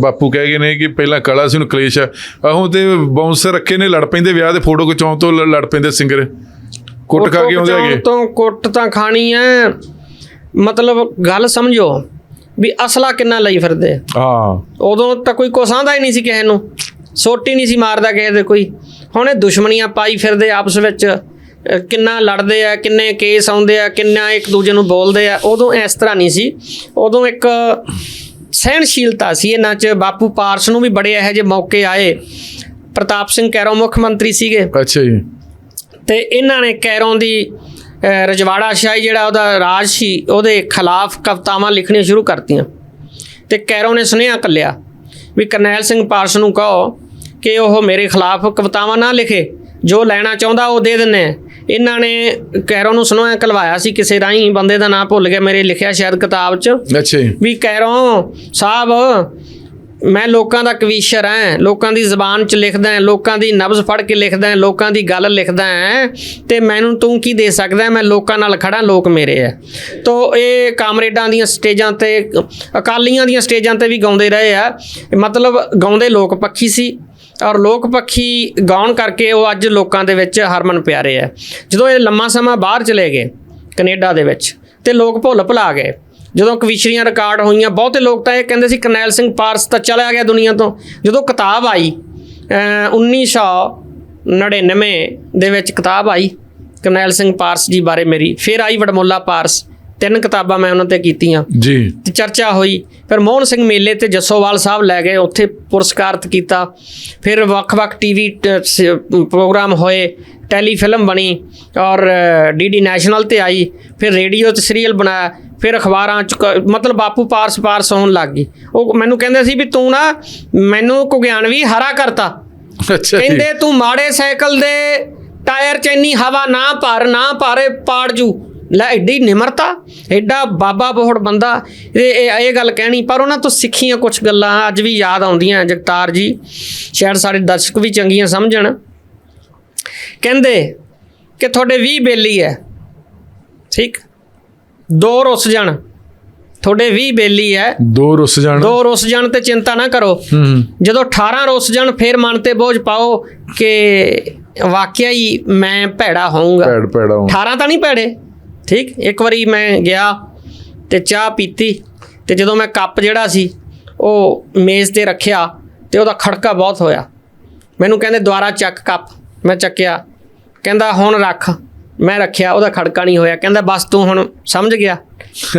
ਬਾਪੂ ਕਹਿ ਗਏ ਨੇ ਕਿ ਪਹਿਲਾਂ ਕਲਾ ਸੀ ਹੁਣ ਕਲੇਸ਼ ਆ। ਆਹੋ ਤੇ ਬਾਉਂਸਰ ਰੱਖੇ ਨੇ ਲੜ ਪੈਂਦੇ ਵਿਆਹ ਦੇ ਫੋਟੋ ਖਿਚਾਉਣ ਤੋਂ ਲੜ ਪੈਂਦੇ ਸਿੰਗਰ ਕੁੱਟ ਖਾ ਕੇ ਆਉਂਦੇ ਹੈਗੇ। ਤੋਂ ਕੁੱਟ ਤਾਂ ਖਾਣੀ ਐ। ਮਤਲਬ ਗੱਲ ਸਮਝੋ ਵੀ ਅਸਲਾ ਕਿੰਨਾ ਲਈ ਫਿਰਦੇ। ਹਾਂ। ਉਦੋਂ ਤਾਂ ਕੋਈ ਕੋਸਾਂਦਾ ਹੀ ਨਹੀਂ ਸੀ ਕਿਸੇ ਨੂੰ। ਸੋਟੀ ਨਹੀਂ ਸੀ ਮਾਰਦਾ ਕਿਸੇ ਦੇ ਕੋਈ। ਹੁਣ ਇਹ ਦੁਸ਼ਮਣੀਆਂ ਪਾਈ ਫਿਰਦੇ ਆਪਸ ਵਿੱਚ ਕਿੰਨਾ ਲੜਦੇ ਆ ਕਿੰਨੇ ਕੇਸ ਆਉਂਦੇ ਆ ਕਿੰਨਾ ਇੱਕ ਦੂਜੇ ਨੂੰ ਬੋਲਦੇ ਆ। ਉਦੋਂ ਇਸ ਤਰ੍ਹਾਂ ਨਹੀਂ ਸੀ। ਉਦੋਂ ਇੱਕ ਸਹਿਣਸ਼ੀਲਤਾ ਸੀ ਇਹਨਾਂ 'ਚ ਬਾਪੂ ਪਾਰਸ ਨੂੰ ਵੀ ਬੜੇ ਇਹੋ ਜਿਹੇ ਮੌਕੇ ਆਏ। ਪ੍ਰਤਾਪ ਸਿੰਘ ਕੈਰੋਂ ਮੁੱਖ ਮੰਤਰੀ ਸੀਗੇ। ਅੱਛਾ ਜੀ। ਤੇ ਇਹਨਾਂ ਨੇ ਕੈਰੋਂ ਦੀ ਰਜਵਾੜਾ ਸ਼ਾਹੀ ਜਿਹੜਾ ਉਹਦਾ ਰਾਜ ਸੀ ਉਹਦੇ ਖਿਲਾਫ ਕਵਿਤਾਵਾਂ ਲਿਖਣੀਆਂ ਸ਼ੁਰੂ ਕਰਤੀਆਂ। ਤੇ ਕੈਰੋਂ ਨੇ ਸੁਨੇਹਾ ਕੱਲਿਆ ਵੀ ਕਰਨੈਲ ਸਿੰਘ ਪਾਰਸ ਨੂੰ ਕਹੋ ਕਿ ਉਹ ਮੇਰੇ ਖਿਲਾਫ ਕਵਿਤਾਵਾਂ ਨਾ ਲਿਖੇ ਜੋ ਲੈਣਾ ਚਾਹੁੰਦਾ ਉਹ ਦੇ ਦਿੰਨੇ। ਇਹਨਾਂ ਨੇ ਕੈਰੋਂ ਨੂੰ ਸੁਨੇਹਾ ਕਲਵਾਇਆ ਸੀ ਕਿਸੇ ਰਾਹੀਂ ਬੰਦੇ ਦਾ ਨਾਮ ਭੁੱਲ ਗਿਆ ਮੇਰੇ ਲਿਖਿਆ ਸ਼ਾਇਦ ਕਿਤਾਬ 'ਚ। ਅੱਛਾ ਵੀ ਕੈਰੋਂ ਸਾਹਿਬ ਮੈਂ ਲੋਕਾਂ ਦਾ ਕਵੀਸ਼ਰ ਹਾਂ ਲੋਕਾਂ ਦੀ ਜ਼ਬਾਨ 'ਚ ਲਿਖਦਾ ਹਾਂ ਲੋਕਾਂ ਦੀ ਨਬਜ਼ ਫੜ ਕੇ ਲਿਖਦਾ ਹਾਂ ਲੋਕਾਂ ਦੀ ਗੱਲ ਲਿਖਦਾ ਹਾਂ ਤੇ ਮੈਨੂੰ ਤੂੰ ਕੀ ਦੇ ਸਕਦਾ? ਮੈਂ ਲੋਕਾਂ ਨਾਲ ਖੜਾ ਲੋਕ ਮੇਰੇ ਹੈ ਤੋ ਇਹ ਕਾਮਰੇਡਾਂ ਦੀਆਂ ਸਟੇਜਾਂ ਤੇ ਅਕਾਲੀਆਂ ਦੀਆਂ ਸਟੇਜਾਂ ਤੇ ਵੀ ਗਾਉਂਦੇ ਰਹੇ ਆ। ਮਤਲਬ ਗਾਉਂਦੇ ਲੋਕ ਪੱਖੀ ਸੀ। ਔਰ ਲੋਕ ਪੱਖੀ ਗਾਉਣ ਕਰਕੇ ਉਹ ਅੱਜ ਲੋਕਾਂ ਦੇ ਵਿੱਚ ਹਰਮਨ ਪਿਆਰੇ ਆ ਜਦੋਂ ਇਹ ਲੰਮਾ ਸਮਾਂ ਬਾਹਰ ਚਲੇ ਗਏ ਕੈਨੇਡਾ ਦੇ ਵਿੱਚ ਤੇ ਲੋਕ ਭੁੱਲ ਭੁਲਾ ਗਏ। ਜਦੋਂ ਕਵਿਸ਼ਰੀਆਂ ਰਿਕਾਰਡ ਹੋਈਆਂ, ਬਹੁਤੇ ਲੋਕ ਤਾਂ ਇਹ ਕਹਿੰਦੇ ਸੀ, ਕਰਨੈਲ ਸਿੰਘ ਪਾਰਸ ਤਾਂ ਚਲਾ ਗਿਆ ਦੁਨੀਆ ਤੋਂ। ਜਦੋਂ ਕਿਤਾਬ ਆਈ, ਅਹ 1999 ਦੇ ਵਿੱਚ ਕਿਤਾਬ ਆਈ, ਕਰਨੈਲ ਸਿੰਘ ਪਾਰਸ ਜੀ ਬਾਰੇ ਮੇਰੀ। ਫਿਰ ਆਈ ਵਡਮੁੱਲਾ ਪਾਰਸ। ਤਿੰਨ ਕਿਤਾਬਾਂ ਮੈਂ ਉਹਨਾਂ ਤੇ ਕੀਤੀਆਂ। ਜੀ। ਤੇ ਚਰਚਾ ਹੋਈ। ਫਿਰ ਮੋਹਨ ਸਿੰਘ ਮੇਲੇ ਤੇ ਜੱਸੋਵਾਲ ਸਾਹਿਬ ਲੈ ਗਏ। ਉੱਥੇ ਪੁਰਸਕਾਰਤ ਕੀਤਾ। ਫਿਰ ਵੱਖ-ਵੱਖ ਟੀਵੀ ਪ੍ਰੋਗਰਾਮ ਹੋਏ। ਟੈਲੀਫਿਲਮ ਬਣੀ ਔਰ ਡੀਡੀ ਨੈਸ਼ਨਲ ਤੇ ਆਈ। ਫਿਰ ਰੇਡੀਓ ਤੇ ਸੀਰੀਅਲ ਬਣਾਇਆ। ਫਿਰ ਅਖਬਾਰਾਂ ਚ ਮਤਲਬ ਬਾਪੂ ਪਾਰਸ ਪਾਰਸ ਹੋਣ ਲੱਗ ਗਈ। ਉਹ ਮੈਨੂੰ ਕਹਿੰਦੇ ਸੀ ਵੀ ਤੂੰ ਨਾ ਮੈਨੂੰ ਕੁਗਿਆਨਵੀ ਹਰਾ ਕਰਤਾ। ਕਹਿੰਦੇ ਤੂੰ ਮਾੜੇ ਸਾਈਕਲ ਦੇ ਟਾਇਰ ਚ ਇੰਨੀ ਹਵਾ ਨਾ ਭਰ ਨਾ ਭਾਰੇ ਪਾੜ ਜੂ। ਲੈ ਐਡੀ ਨਿਮਰਤਾ ਐਡਾ ਬਾਬਾ ਬੋਹੜ ਬੰਦਾ ਇਹ ਇਹ ਗੱਲ ਕਹਿਣੀ ਪਰ ਉਹਨਾਂ ਤੋਂ ਸਿੱਖੀਆਂ ਕੁਝ ਗੱਲਾਂ ਅੱਜ ਵੀ ਯਾਦ ਆਉਂਦੀਆਂ ਜਗਤਾਰ ਜੀ। ਸ਼ਾਇਦ ਸਾਡੇ ਦਰਸ਼ਕ ਵੀ ਚੰਗੀਆਂ ਸਮਝਣ। ਕਹਿੰਦੇ ਕਿ ਤੁਹਾਡੇ 20 ਬੇਲੀ ਹੈ। ਠੀਕ? ਦੋ ਰੁੱਸ ਜਾਣ। ਤੁਹਾਡੇ 20 ਬੇਲੀ ਹੈ। ਦੋ ਰੁੱਸ ਜਾਣ। ਦੋ ਰੁੱਸ ਜਾਣ ਤੇ ਚਿੰਤਾ ਨਾ ਕਰੋ। ਜਦੋਂ 18 ਰੁੱਸ ਜਾਣ ਫੇਰ ਮਨ ਤੇ ਬੋਝ ਪਾਓ ਕਿ ਵਾਕਿਆ ਹੀ ਮੈਂ ਭੈੜਾ ਹੋਊਂਗਾ। ਹੋਣ। 18 ਤਾਂ ਨਹੀਂ ਭੈੜੇ? ਠੀਕ? ਇੱਕ ਵਾਰੀ ਮੈਂ ਗਿਆ ਤੇ ਚਾਹ ਪੀਤੀ ਤੇ ਜਦੋਂ ਮੈਂ ਕੱਪ ਜਿਹੜਾ ਸੀ, ਉਹ ਮੇਜ਼ ਤੇ ਰੱਖਿਆ ਤੇ ਉਹਦਾ ਖੜਕਾ ਬਹੁਤ ਹੋਇਆ। ਮੈਨੂੰ ਕਹਿੰਦੇ, ਦੁਬਾਰਾ ਚੱਕ ਕੱਪ। ਮੈਂ ਚੱਕਿਆ। ਕਹਿੰਦਾ, ਹੁਣ ਰੱਖ। ਮੈਂ ਰੱਖਿਆ, ਉਹਦਾ ਖੜਕਾ ਨਹੀਂ ਹੋਇਆ। ਕਹਿੰਦਾ, ਬਸ ਤੂੰ ਹੁਣ ਸਮਝ ਗਿਆ।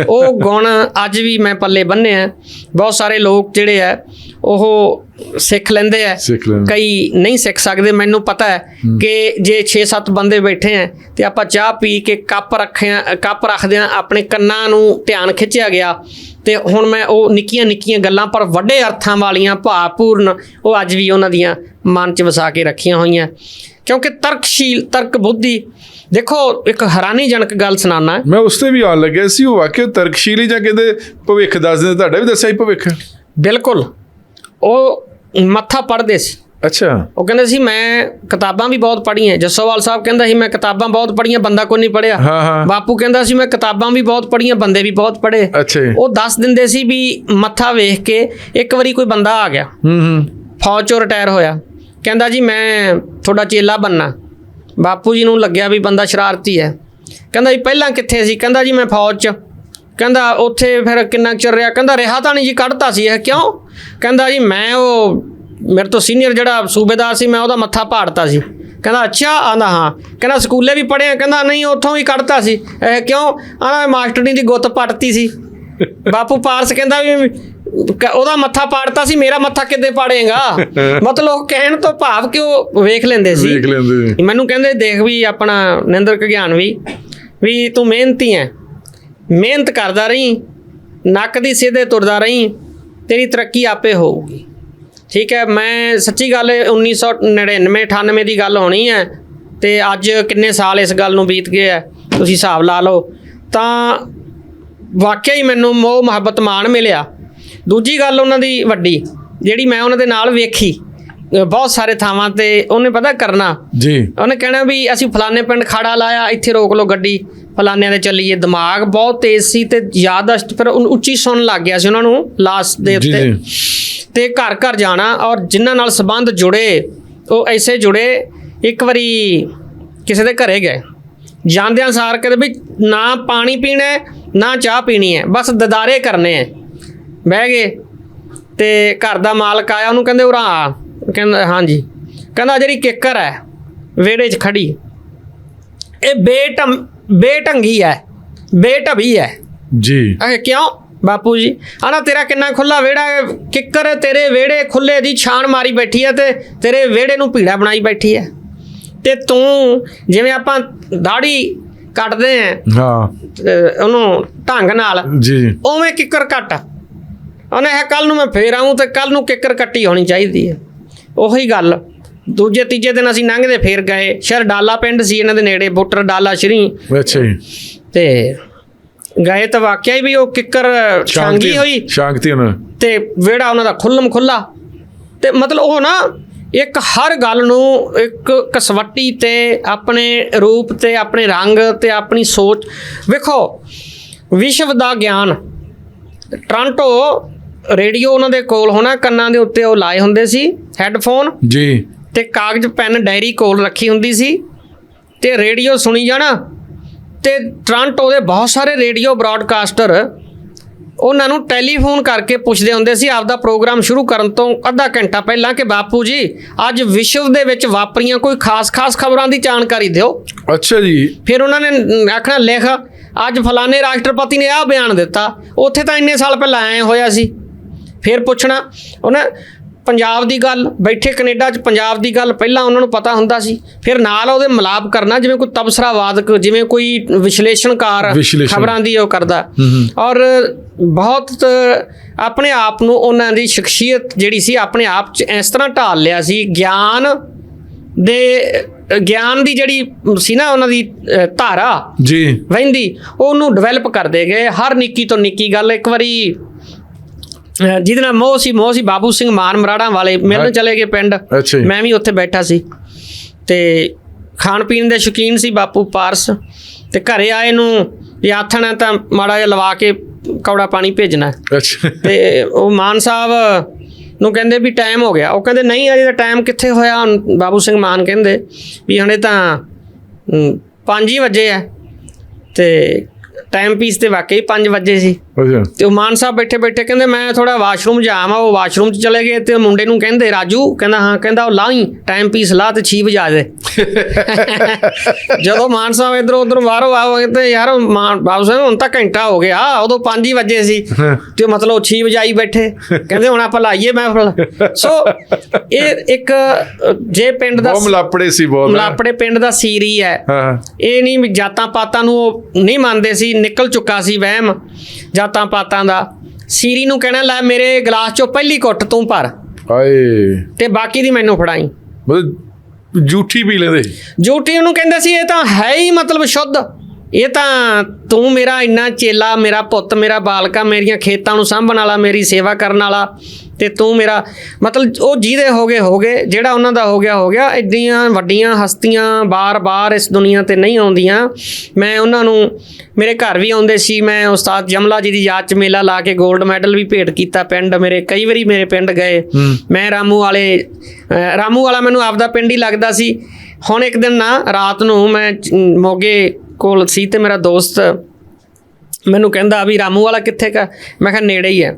ਉਹ ਗੁਣ ਅੱਜ ਵੀ ਮੈਂ ਪੱਲੇ ਬੰਨੇ ਆ। ਬਹੁਤ ਸਾਰੇ ਲੋਕ ਜਿਹੜੇ ਆ ਉਹ ਸਿੱਖ ਲੈਂਦੇ ਆ। ਸਿੱਖ ਕਈ ਨਹੀਂ ਸਿੱਖ ਸਕਦੇ ਮੈਨੂੰ ਪਤਾ ਹੈ ਕਿ ਜੇ 6-7 ਬੰਦੇ ਬੈਠੇ ਆ ਤੇ ਆਪਾਂ ਚਾਹ ਪੀ ਕੇ ਕੱਪ ਰੱਖਿਆ ਕੱਪ ਰੱਖਦਿਆਂ ਆਪਣੇ ਕੰਨਾਂ ਨੂੰ ਧਿਆਨ ਖਿੱਚਿਆ ਗਿਆ ਤੇ ਹੁਣ ਮੈਂ ਉਹ ਨਿੱਕੀਆਂ ਨਿੱਕੀਆਂ ਗੱਲਾਂ ਪਰ ਵੱਡੇ ਅਰਥਾਂ ਵਾਲੀਆਂ ਭਾਵਪੂਰਨ ਉਹ ਅੱਜ ਵੀ ਉਹਨਾਂ ਦੀਆਂ ਮਨ 'ਚ ਵਸਾ ਕੇ ਰੱਖੀਆਂ ਹੋਈਆਂ। ਕਿਉਂਕਿ ਤਰਕਸ਼ੀਲ ਤਰਕ ਬੁੱਧੀ ਦੇਖੋ ਇੱਕ ਹੈਰਾਨੀਜਨਕ ਗੱਲ ਸੁਣਾਉਣਾ ਮੈਂ ਉਸ ਤੇ ਵੀ ਆਉਣ ਲੱਗਿਆ ਸੀ ਉਹ ਵਾਕਿਆ ਤਰਕਸ਼ੀਲੀ ਜਾਂ ਕਹਿੰਦੇ ਭਵਿੱਖ ਦੱਸਦੇ ਤੁਹਾਡਾ ਵੀ ਦੱਸਿਆ ਹੀ ਭਵਿੱਖ। ਬਿਲਕੁਲ। ਉਹ ਮੱਥਾ ਪੜਦੇ ਸੀ। ਅੱਛਾ। ਉਹ ਕਹਿੰਦੇ ਸੀ ਮੈਂ ਕਿਤਾਬਾਂ ਵੀ ਬਹੁਤ ਪੜ੍ਹੀਆਂ। ਜੱਸੋਵਾਲ ਸਾਹਿਬ ਕਹਿੰਦਾ ਸੀ ਮੈਂ ਕਿਤਾਬਾਂ ਬਹੁਤ ਪੜ੍ਹੀਆਂ ਬੰਦਾ ਕੋਈ ਨਹੀਂ ਪੜਿਆ ਬਾਪੂ ਕਹਿੰਦਾ ਸੀ ਮੈਂ ਕਿਤਾਬਾਂ ਵੀ ਬਹੁਤ ਪੜ੍ਹੀਆਂ ਬੰਦੇ ਵੀ ਬਹੁਤ ਪੜ੍ਹੇ। ਅੱਛਾ ਜੀ। ਉਹ ਦੱਸ ਦਿੰਦੇ ਸੀ ਵੀ ਮੱਥਾ ਵੇਖ ਕੇ ਇੱਕ ਵਾਰੀ ਕੋਈ ਬੰਦਾ ਆ ਗਿਆ। ਹੂੰ ਹੂੰ। ਫੌਜ ਚੋਂ ਰਿਟਾਇਰ ਹੋਇਆ। ਕਹਿੰਦਾ ਜੀ ਮੈਂ ਤੁਹਾਡਾ ਚੇਲਾ ਬੰਨਾ ਬਾਪੂ ਜੀ ਨੂੰ ਲੱਗਿਆ ਵੀ ਬੰਦਾ ਸ਼ਰਾਰਤੀ ਹੈ। ਕਹਿੰਦਾ ਜੀ ਪਹਿਲਾਂ ਕਿੱਥੇ ਸੀ? ਕਹਿੰਦਾ ਜੀ ਮੈਂ ਫੌਜ 'ਚ। ਕਹਿੰਦਾ ਉੱਥੇ ਫਿਰ ਕਿੰਨਾ ਚਿਰ ਰਿਹਾ? ਕਹਿੰਦਾ ਰਿਹਾ ਤਾਂ ਨਹੀਂ ਜੀ ਕੱਢਤਾ ਸੀ ਇਹ ਕਿਉਂ? ਕਹਿੰਦਾ ਜੀ ਮੈਂ ਉਹ ਮੇਰੇ ਤੋਂ ਸੀਨੀਅਰ ਜਿਹੜਾ ਸੂਬੇਦਾਰ ਸੀ ਮੈਂ ਉਹਦਾ ਮੱਥਾ ਪਾੜਤਾ ਸੀ। ਕਹਿੰਦਾ ਅੱਛਾ? ਆਂਦਾ ਹਾਂ। ਕਹਿੰਦਾ ਸਕੂਲੇ ਵੀ ਪੜ੍ਹਿਆ ਕਹਿੰਦਾ ਨਹੀਂ ਉੱਥੋਂ ਵੀ ਕੱਢਤਾ ਸੀ। ਇਹ ਕਿਉਂ? ਆਂਦਾ ਮਾਸਟਰਨੀ ਦੀ ਗੁੱਤ ਪੱਟਤੀ ਸੀ। ਬਾਪੂ ਪਾਰਸ ਕਹਿੰਦਾ ਵੀ ਉਹਦਾ ਮੱਥਾ ਪਾੜਤਾ ਸੀ ਮੇਰਾ ਮੱਥਾ ਕਿੱਦੇ ਪਾੜੇਗਾ? ਮਤਲਬ ਕਹਿਣ ਤੋਂ ਭਾਵ ਕਿ ਉਹ ਵੇਖ ਲੈਂਦੇ ਸੀ। ਵੇਖ ਲੈਂਦੇ ਮੈਨੂੰ ਕਹਿੰਦੇ ਦੇਖ ਵੀ ਆਪਣਾ ਨਿੰਦਰ ਕਗਿਆਨ ਵੀ ਵੀ ਤੂੰ ਮਿਹਨਤੀ ਹੈ ਮਿਹਨਤ ਕਰਦਾ ਰਹੀਂ ਨੱਕ ਦੀ ਸਿੱਧੇ ਤੁਰਦਾ ਰਹੀਂ ਤੇਰੀ ਤਰੱਕੀ ਆਪੇ ਹੋਊਗੀ। ਠੀਕ ਹੈ ਮੈਂ ਸੱਚੀ ਗੱਲ ਹੈ, 1999 98 ਦੀ ਗੱਲ ਹੋਣੀ ਹੈ ਤੇ ਅੱਜ ਕਿੰਨੇ ਸਾਲ ਇਸ ਗੱਲ ਨੂੰ ਬੀਤ ਗਏ ਆ ਤੁਸੀਂ ਹਿਸਾਬ ਲਾ ਲਓ। ਤਾਂ ਵਾਕਿਆ ਹੀ ਮੈਨੂੰ ਮੋਹ ਮੁਹੱਬਤ ਮਾਣ ਮਿਲਿਆ। ਦੂਜੀ ਗੱਲ ਉਹਨਾਂ ਦੀ ਵੱਡੀ ਜਿਹੜੀ ਮੈਂ ਉਹਨਾਂ ਦੇ ਨਾਲ ਵੇਖੀ ਬਹੁਤ ਸਾਰੇ ਥਾਵਾਂ ਤੇ ਉਹਨੇ ਪਤਾ ਕਰਨਾ। ਜੀ। ਉਹਨੇ ਕਹਿਣਾ ਵੀ ਅਸੀਂ ਫਲਾਣੇ ਪਿੰਡ ਖਾੜਾ ਲਾਇਆ ਇੱਥੇ ਰੋਕ ਲਓ ਗੱਡੀ। ਫਲਾਨਿਆਂ ਦੇ ਚੱਲੀਏ। ਦਿਮਾਗ ਬਹੁਤ ਤੇਜ਼ ਸੀ ਤੇ ਯਾਦਾਸ਼ਤ ਫਿਰ ਉੱਚੀ ਸੁਣਨ ਲੱਗ ਗਿਆ ਸੀ ਉਹਨਾਂ ਨੂੰ ਲਾਸਟ ਦੇ ਉੱਤੇ। ਤੇ ਘਰ ਘਰ ਜਾਣਾ ਔਰ ਜਿਨ੍ਹਾਂ ਨਾਲ ਸੰਬੰਧ ਜੁੜੇ ਉਹ ਐਸੇ ਜੁੜੇ ਇੱਕ ਵਾਰੀ ਕਿਸੇ ਦੇ ਘਰੇ ਗਏ। ਜਾਂਦਿਆਂ ਸਾਰ ਕਹਿੰਦੇ ਵੀ ਨਾ ਪਾਣੀ ਪੀਣਾ ਹੈ, ਨਾ ਚਾਹ ਪੀਣੀ ਹੈ ਬਸ ਦਦਾਰੇ ਕਰਨੇ ਹੈ। ਬਹਿ ਗਏ ਤੇ ਘਰ ਦਾ ਮਾਲਕ ਆਇਆ ਉਹਨੂੰ ਕਹਿੰਦੇ ਉਰਾ ਕਹਿੰਦਾ ਹਾਂਜੀ। ਕਹਿੰਦਾ ਜਿਹੜੀ ਕਿੱਕਰ ਹੈ ਵਿਹੜੇ 'ਚ ਖੜੀ। ਇਹ ਬੇਟਮ ਬੇਢੰਗੀ ਹੈ ਬੇਢਬੀ ਹੈ। ਜੀ। ਅਰੇ ਕਿਉਂ? ਬਾਪੂ ਜੀ ਆਣਾ ਤੇਰਾ ਕਿੰਨਾ ਖੁੱਲਾ ਵਿਹੜਾ ਹੈ। ਕਿੱਕਰ ਤੇਰੇ ਵਿਹੜੇ ਖੁੱਲੇ ਦੀ ਛਾਣ ਮਾਰੀ ਬੈਠੀ ਹੈ ਤੇ ਤੇਰੇ ਵਿਹੜੇ ਨੂੰ ਭੀੜਾ ਬਣਾਈ ਬੈਠੀ ਹੈ। ਤੇ ਤੂੰ ਜਿਵੇਂ ਆਪਾਂ ਦਾੜੀ ਕੱਟਦੇ ਆ ਹਾਂ। ਉਹਨੂੰ ਢੰਗ ਨਾਲ ਜੀ। ਉਵੇਂ ਕਿੱਕਰ ਕੱਟ। ਉਹਨੇ ਇਹ ਕੱਲ ਨੂੰ ਮੈਂ ਫੇਰ ਆਉਂ ਤੇ ਕੱਲ ਨੂੰ ਕਿੱਕਰ ਕੱਟੀ ਹੋਣੀ ਚਾਹੀਦੀ ਹੈ। ਉਹੀ ਗੱਲ। ਦੂਜੇ ਤੀਜੇ ਦਿਨ ਅਸੀਂ ਲੰਘਦੇ ਫੇਰ ਗਏ। ਸ਼ਹਿਰ ਡਾਲਾ ਪਿੰਡ ਸੀ ਇਹਨਾਂ ਦੇ ਨੇੜੇ ਬੁੱਟਰ ਡਾਲਾ ਸ਼ਰੀ। ਅੱਛਾ ਜੀ। ਤੇ ਗਏ ਤਾਂ ਵਾਕਿਆ ਹੀ ਵੀ ਉਹ ਕਿੱਕਰ ਛਾਂਗੀ ਹੋਈ। ਸ਼ਾਂਤੀ ਉਹਨਾਂ ਤੇ ਵਿਹੜਾ ਉਹਨਾਂ ਦਾ ਖੁੱਲਮ ਖੁੱਲਾ ਤੇ ਮਤਲਬ ਉਹ ਨਾ ਇੱਕ ਹਰ ਗੱਲ ਨੂੰ ਇੱਕ ਕਸਵੱਟੀ ਤੇ ਆਪਣੇ ਰੂਪ ਤੇ ਆਪਣੇ ਰੰਗ ਤੇ ਆਪਣੀ ਸੋਚ। ਵੇਖੋ ਵਿਸ਼ਵ ਦਾ ਗਿਆਨ। ਟ੍ਰਾਂਟੋ ਰੇਡੀਓ ਉਹਨਾਂ ਦੇ ਕੋਲ ਹੋਣਾ ਕੰਨਾਂ ਦੇ ਉੱਤੇ ਉਹ ਲਾਏ ਹੁੰਦੇ ਸੀ ਹੈੱਡਫੋਨ ਜੀ। ਤੇ ਕਾਗਜ਼ ਪੈਨ ਡਾਇਰੀ ਕੋਲ ਰੱਖੀ ਹੁੰਦੀ ਸੀ ਤੇ ਰੇਡੀਓ ਸੁਣੀ ਜਾਣਾ ਤੇ ਟ੍ਰਾਂਟੋ ਦੇ ਬਹੁਤ ਸਾਰੇ ਰੇਡੀਓ ਬ੍ਰਾਡਕਾਸਟਰ ਉਹਨਾਂ ਨੂੰ ਟੈਲੀਫੋਨ ਕਰਕੇ ਪੁੱਛਦੇ ਹੁੰਦੇ ਸੀ ਆਪਦਾ ਪ੍ਰੋਗਰਾਮ ਸ਼ੁਰੂ ਕਰਨ ਤੋਂ ਅੱਧਾ ਘੰਟਾ ਪਹਿਲਾਂ ਕਿ ਬਾਪੂ ਜੀ ਅੱਜ ਵਿਸ਼ਵ ਦੇ ਵਿੱਚ ਵਾਪਰੀਆਂ ਕੋਈ ਖਾਸ-ਖਾਸ ਖਬਰਾਂ ਦੀ ਜਾਣਕਾਰੀ ਦਿਓ। ਅੱਛਾ ਜੀ। ਫਿਰ ਉਹਨਾਂ ਨੇ ਆਖਣਾ ਲਿਖ ਅੱਜ ਫਲਾਣੇ ਰਾਸ਼ਟਰਪਤੀ ਨੇ ਆਹ ਬਿਆਨ ਦਿੱਤਾ ਉੱਥੇ ਤਾਂ ਇੰਨੇ ਸਾਲ ਪਹਿਲਾਂ ਐ ਹੋਇਆ ਸੀ। ਫਿਰ ਪੁੱਛਣਾ ਉਹਨਾਂ ਪੰਜਾਬ ਦੀ ਗੱਲ ਬੈਠੇ ਕੈਨੇਡਾ 'ਚ ਪੰਜਾਬ ਦੀ ਗੱਲ ਪਹਿਲਾਂ ਉਹਨਾਂ ਨੂੰ ਪਤਾ ਹੁੰਦਾ ਸੀ ਫਿਰ ਨਾਲ ਉਹਦੇ ਮਿਲਾਪ ਕਰਨਾ ਜਿਵੇਂ ਕੋਈ ਤਬਸਰਾਵਾਦਕ ਜਿਵੇਂ ਕੋਈ ਵਿਸ਼ਲੇਸ਼ਣਕਾਰ ਵਿਸ਼ਲੇਸ਼ਣ। ਖਬਰਾਂ ਦੀ ਉਹ ਕਰਦਾ। ਔਰ ਬਹੁਤ ਆਪਣੇ ਆਪ ਨੂੰ ਉਹਨਾਂ ਦੀ ਸ਼ਖਸੀਅਤ ਜਿਹੜੀ ਸੀ ਆਪਣੇ ਆਪ 'ਚ ਇਸ ਤਰ੍ਹਾਂ ਢਾਲ ਲਿਆ ਸੀ ਗਿਆਨ ਦੇ ਗਿਆਨ ਦੀ ਜਿਹੜੀ ਸੀ ਨਾ ਉਹਨਾਂ ਦੀ ਧਾਰਾ ਜੀ। ਵਹਿੰਦੀ ਉਹਨੂੰ ਡਿਵੈਲਪ ਕਰਦੇ ਗਏ ਹਰ ਨਿੱਕੀ ਤੋਂ ਨਿੱਕੀ ਗੱਲ ਇੱਕ ਵਾਰੀ ਜਿਹਦੇ ਨਾਲ ਮੋਹ ਸੀ ਮੋਹ ਸੀ ਬਾਬੂ ਸਿੰਘ ਮਾਨ ਮਰਾੜਾ ਵਾਲੇ। ਮਿਲਣ ਚਲੇ ਗਏ ਪਿੰਡ। ਅੱਛਾ ਜੀ। ਮੈਂ ਵੀ ਉੱਥੇ ਬੈਠਾ ਸੀ। ਤੇ ਖਾਣ ਪੀਣ ਦੇ ਸ਼ੌਕੀਨ ਸੀ ਬਾਪੂ ਪਾਰਸ। ਤੇ ਘਰੇ ਆਏ ਨੂੰ ਵੀ ਆਥਣ ਹੈ ਤਾਂ ਮਾੜਾ ਜਿਹਾ ਲਵਾ ਕੇ ਕੌੜਾ ਪਾਣੀ ਭੇਜਣਾ। ਅੱਛਾ। ਤੇ ਉਹ ਮਾਨ ਸਾਹਿਬ ਨੂੰ ਕਹਿੰਦੇ ਵੀ ਟਾਈਮ ਹੋ ਗਿਆ। ਉਹ ਕਹਿੰਦੇ ਨਹੀਂ ਅਜੇ ਤਾਂ ਟਾਈਮ ਕਿੱਥੇ ਹੋਇਆ? ਹੁਣ ਬਾਬੂ ਸਿੰਘ ਮਾਨ ਕਹਿੰਦੇ ਵੀ ਹਣੇ ਤਾਂ 5 ਹੀ ਵਜੇ ਆ। ਤੇ ਟਾਈਮ ਪੀਸ ਤੇ ਵਾਕਈ 5 ਵਜੇ ਸੀ। ਅੱਛਾ। ਤੇ ਉਹ ਮਾਨ ਸਾਹਿਬ ਬੈਠੇ ਬੈਠੇ ਕਹਿੰਦੇ ਮੈਂ ਥੋੜਾ ਵਾਸ਼ਰੂਮ ਜਾਵਾਂ ਉਹ ਵਾਸ਼ਰੂਮ 'ਚ ਚਲੇ ਗਏ ਤੇ ਮੁੰਡੇ ਨੂੰ ਕਹਿੰਦੇ ਰਾਜੂ ਕਹਿੰਦਾ ਹਾਂ ਕਹਿੰਦਾ ਉਹ ਲਾਈ ਟਾਈਮ ਪੀਸ ਲਾ ਤੇ 6 ਵਜਾ ਦੇ। ਜਦੋਂ ਮਾਨ ਸਾਹਿਬ ਇਧਰ ਉਧਰ ਬਾਹਰੋਂ ਆਏ ਤੇ ਯਾਰ ਮਾਨ ਬਾਬੂ ਸਾਹਿਬ ਹੁਣ ਤਾਂ ਘੰਟਾ ਹੋ ਗਿਆ। ਉਦੋਂ 5 ਹੀ ਵਜੇ ਸੀ। ਤੇ ਮਤਲਬ 6 ਵਜਾਈ ਬੈਠੇ। ਕਹਿੰਦੇ ਹੁਣ ਆਪਾਂ ਲਾਈਏ ਮਹਿਫਲ। ਸੋ ਇਹ ਇੱਕ ਜੇ ਪਿੰਡ ਦਾ ਬਹੁਤ ਮਲਾਪੜੇ ਸੀ ਬਹੁਤ ਮਲਾਪੜੇ ਪਿੰਡ ਦਾ ਸੀਰੀ ਹੈ। ਇਹ ਨਹੀਂ ਜਾਤਾਂ ਪਾਤਾਂ ਨੂੰ ਉਹ ਨਹੀਂ ਮੰਨਦੇ ਸੀ ਨਿਕਲ ਚੁੱਕਾ ਸੀ ਵਹਿਮ। ਜਾਤਾਂ ਪਾਤਾਂ ਦਾ। ਸੀਰੀ ਨੂੰ ਕਹਿਣਾ ਲੈ ਮੇਰੇ ਗਲਾਸ ਚੋਂ ਪਹਿਲੀ ਘੁੱਟ ਤੂੰ ਭਰ। ਹਾਏ। ਤੇ ਬਾਕੀ ਦੀ ਮੈਨੂੰ ਫੜਾਈ। ਮਤਲਬ ਝੂਠੀ ਪੀ ਲੈਂਦੇ ਜੂਠੀ ਉਹਨੂੰ ਕਹਿੰਦੇ ਸੀ ਇਹ ਤਾਂ ਹੈ ਹੀ ਮਤਲਬ ਸ਼ੁੱਧ। ਇਹ ਤਾਂ ਤੂੰ ਮੇਰਾ ਇੰਨਾ ਚੇਲਾ ਮੇਰਾ ਪੁੱਤ ਮੇਰਾ ਬਾਲਕਾ ਮੇਰੀਆਂ ਖੇਤਾਂ ਨੂੰ ਸਾਂਭਣ ਵਾਲਾ ਮੇਰੀ ਸੇਵਾ ਕਰਨ ਵਾਲਾ। ਤੇ ਤੂੰ ਮੇਰਾ ਮਤਲਬ ਉਹ ਜਿਹਦੇ ਹੋ ਗਏ ਹੋ ਗਏ ਜਿਹੜਾ ਉਹਨਾਂ ਦਾ ਹੋ ਗਿਆ ਹੋ ਗਿਆ ਐਡੀਆਂ ਵੱਡੀਆਂ ਹਸਤੀਆਂ ਬਾਰ-ਬਾਰ ਇਸ ਦੁਨੀਆ ਤੇ ਨਹੀਂ ਆਉਂਦੀਆਂ। ਮੈਂ ਉਹਨਾਂ ਨੂੰ ਮੇਰੇ ਘਰ ਵੀ ਆਉਂਦੇ ਸੀ ਮੈਂ ਉਸਤਾਦ ਜਮਲਾ ਜੀ ਦੀ ਯਾਦ ਚ ਮੇਲਾ ਲਾ ਕੇ 골ਡ ਮੈਡਲ ਵੀ ਭੇਟ ਕੀਤਾ ਪਿੰਡ ਮੇਰੇ ਕਈ ਵਾਰੀ ਮੇਰੇ ਪਿੰਡ ਗਏ। ਮੈਂ ਰਾਮੂ ਵਾਲੇ ਰਾਮੂ ਵਾਲਾ ਮੈਨੂੰ ਆਪਦਾ ਪਿੰਡ ਹੀ ਲੱਗਦਾ ਸੀ। ਹੁਣ ਇੱਕ ਦਿਨ ਨਾ ਰਾਤ ਨੂੰ ਮੈਂ ਮੋਗੇ ਕੋਲ ਸੀ ਤੇ ਮੇਰਾ ਦੋਸਤ ਮੈਨੂੰ ਕਹਿੰਦਾ ਵੀ ਰਾਮੂ ਵਾਲਾ ਕਿੱਥੇ ਕਾ ਮੈਂ ਕਿਹਾ ਨੇੜੇ ਹੀ ਹੈ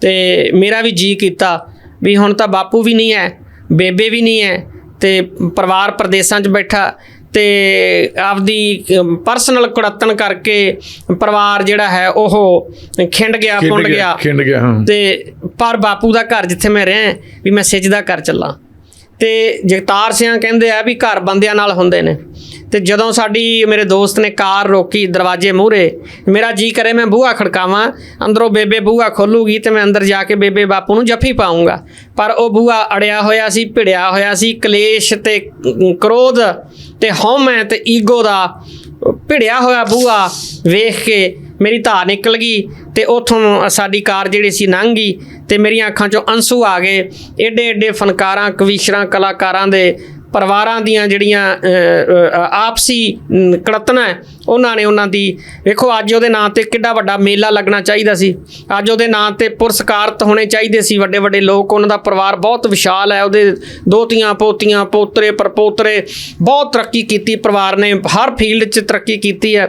ਤੇ ਮੇਰਾ ਵੀ ਜੀ ਕੀਤਾ ਵੀ ਹੁਣ ਤਾਂ ਬਾਪੂ ਵੀ ਨਹੀਂ ਹੈ ਬੇਬੇ ਵੀ ਨਹੀਂ ਹੈ ਤੇ ਪਰਿਵਾਰ ਪ੍ਰਦੇਸ਼ਾਂ 'ਚ ਬੈਠਾ ਤੇ ਆਪਦੀ ਪਰਸਨਲ ਕੁੜੱਤਣ ਕਰਕੇ ਪਰਿਵਾਰ ਜਿਹੜਾ ਹੈ ਉਹ ਖਿੰਡ ਗਿਆ ਪੁੰਡ ਗਿਆ ਖਿੰਡ ਗਿਆ ਹਾਂ। ਤੇ ਪਰ ਬਾਪੂ ਦਾ ਘਰ ਜਿੱਥੇ ਮੈਂ ਰਿਹਾ ਵੀ ਮੈਂ ਸਿੱਜਦਾ ਕਰ ਚੱਲਾਂ। ਤੇ ਜਗਤਾਰ ਸਿੰਘ ਕਹਿੰਦੇ ਆ ਵੀ ਘਰ ਬੰਦਿਆਂ ਨਾਲ ਹੁੰਦੇ ਨੇ। ਤੇ ਜਦੋਂ ਸਾਡੀ, ਮੇਰੇ ਦੋਸਤ ਨੇ ਕਾਰ ਰੋਕੀ ਦਰਵਾਜ਼ੇ ਮੂਹਰੇ, ਮੇਰਾ ਜੀ ਕਰੇ ਮੈਂ ਬੂਹਾ ਖੜਕਾਵਾਂ, ਅੰਦਰੋਂ ਬੇਬੇ ਬੂਹਾ ਖੋਲੂਗੀ ਤੇ ਮੈਂ ਅੰਦਰ ਜਾ ਕੇ ਬੇਬੇ ਬਾਪੂ ਨੂੰ ਜੱਫੀ ਪਾਉਂਗਾ ਪਰ ਉਹ ਬੂਹਾ ਅੜਿਆ ਹੋਇਆ ਸੀ, ਭਿੜਿਆ ਹੋਇਆ ਸੀ, ਕਲੇਸ਼ ਤੇ ਕ੍ਰੋਧ ਤੇ ਹਉਮੈ ਤੇ ਈਗੋ ਦਾ ਭਿੜਿਆ ਹੋਇਆ ਬੂਹਾ ਵੇਖ ਕੇ ਮੇਰੀ ਧਾਰ ਨਿਕਲ ਗਈ ਤੇ ਉਥੋਂ ਸਾਡੀ ਕਾਰ ਜਿਹੜੀ ਸੀ ਲੰਘ ਗਈ। ਤੇ ਮੇਰੀਆਂ ਅੱਖਾਂ 'ਚੋਂ ਅੰਸੂ ਆ ਗਏ। ਏਡੇ ਏਡੇ ਫਨਕਾਰਾਂ ਕਵੀਸ਼ਰਾਂ ਕਲਾਕਾਰਾਂ ਦੇ ਪਰਿਵਾਰਾਂ ਦੀਆਂ ਜਿਹੜੀਆਂ ਆਪਸੀ ਮ, ਕੜਤਨਾ ਉਹਨਾਂ ਨੇ ਉਹਨਾਂ ਦੀ ਵੇਖੋ ਅੱਜ ਉਹਦੇ ਨਾਂ ਤੇ ਕਿੱਡਾ ਵੱਡਾ ਮੇਲਾ ਲੱਗਣਾ ਚਾਹੀਦਾ ਸੀ। ਅੱਜ ਉਹਦੇ ਨਾਂ ਤੇ ਪੁਰਸਕਾਰਤ ਹੋਣੇ ਚਾਹੀਦੇ ਸੀ ਵੱਡੇ ਵੱਡੇ ਲੋਕ। ਉਹਨਾਂ ਦਾ ਪਰਿਵਾਰ ਬਹੁਤ ਵਿਸ਼ਾਲ ਹੈ। ਉਹਦੇ ਦੋਤੀਆਂ ਪੋਤੀਆਂ ਪੋਤਰੇ ਪਰਪੋਤਰੇ ਬਹੁਤ ਤਰੱਕੀ ਕੀਤੀ ਪਰਿਵਾਰ ਨੇ। ਹਰ ਫੀਲਡ 'ਚ ਤਰੱਕੀ ਕੀਤੀ ਹੈ।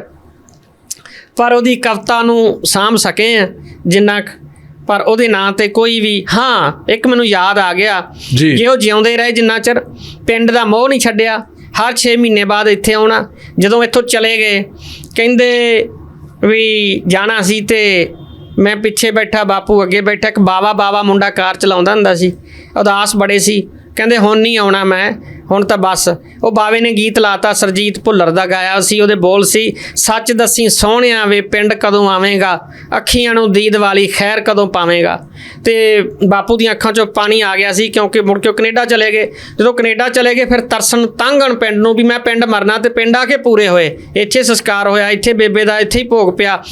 ਪਰ ਉਹਦੀ ਕਵਿਤਾ ਨੂੰ ਸਾਂਭ ਸਕੇ ਆ ਜਿੰਨਾ ਕੁ ਪਰ ਉਹਦੇ ਨਾਂ ਤੇ ਕੋਈ ਵੀ ਹਾਂ ਇੱਕ ਮੈਨੂੰ ਯਾਦ ਆ ਗਿਆ ਜੀ। ਕਿ ਉਹ ਜਿਉਂਦੇ ਰਹੇ ਜਿੰਨਾ ਚਿਰ ਪਿੰਡ ਦਾ ਮੋਹ ਨਹੀਂ ਛੱਡਿਆ ਹਰ 6 ਮਹੀਨੇ ਬਾਅਦ ਇੱਥੇ ਆਉਣਾ ਜਦੋਂ ਇੱਥੋਂ ਚਲੇ ਗਏ ਕਹਿੰਦੇ ਵੀ ਜਾਣਾ ਸੀ ਤੇ ਮੈਂ ਪਿੱਛੇ ਬੈਠਾ ਬਾਪੂ ਅੱਗੇ ਬੈਠਾ ਇੱਕ ਬਾਵਾ ਬਾਵਾ ਮੁੰਡਾ ਕਾਰ ਚਲਾਉਂਦਾ ਹੁੰਦਾ ਸੀ ਉਦਾਸ ਬੜੇ ਸੀ ਕਹਿੰਦੇ ਹੁਣ ਨਹੀਂ ਆਉਣਾ ਮੈਂ, ਹੁਣ ਤਾਂ ਬਸ। ਉਹ ਬਾਵੇ ਨੇ ਗੀਤ ਲਾਤਾ, ਸਰਜੀਤ ਭੁੱਲਰ ਦਾ ਗਾਇਆ ਸੀ, ਉਹਦੇ ਬੋਲ ਸੀ, ਸੱਚ ਦੱਸੀ ਸੋਹਣਿਆ ਵੇ ਪਿੰਡ ਕਦੋਂ ਆਵੇਂਗਾ, ਅੱਖੀਆਂ ਨੂੰ ਦੀਦ ਵਾਲੀ ਖੈਰ ਕਦੋਂ ਪਾਵੇਂਗਾ? ਤੇ ਬਾਪੂ ਦੀਆਂ ਅੱਖਾਂ 'ਚੋਂ ਪਾਣੀ ਆ ਗਿਆ ਸੀ, ਕਿਉਂਕਿ ਮੁੜ ਕੇ ਉਹ ਕੈਨੇਡਾ ਚਲੇ ਗਏ। ਜਦੋਂ ਕੈਨੇਡਾ ਚਲੇ ਗਏ, ਫਿਰ ਤਰਸਣ ਤੰਗਣ ਪਿੰਡ ਨੂੰ ਵੀ ਮੈਂ ਪਿੰਡ ਮਰਨਾ ਤੇ ਪਿੰਡ ਆ ਕੇ ਪੂਰੇ ਹੋਏ। ਇੱਥੇ ਸੰਸਕਾਰ ਹੋਇਆ, ਇੱਥੇ ਬੇਬੇ ਦਾ ਇੱਥੇ ਹੀ ਭੋਗ ਪਿਆ।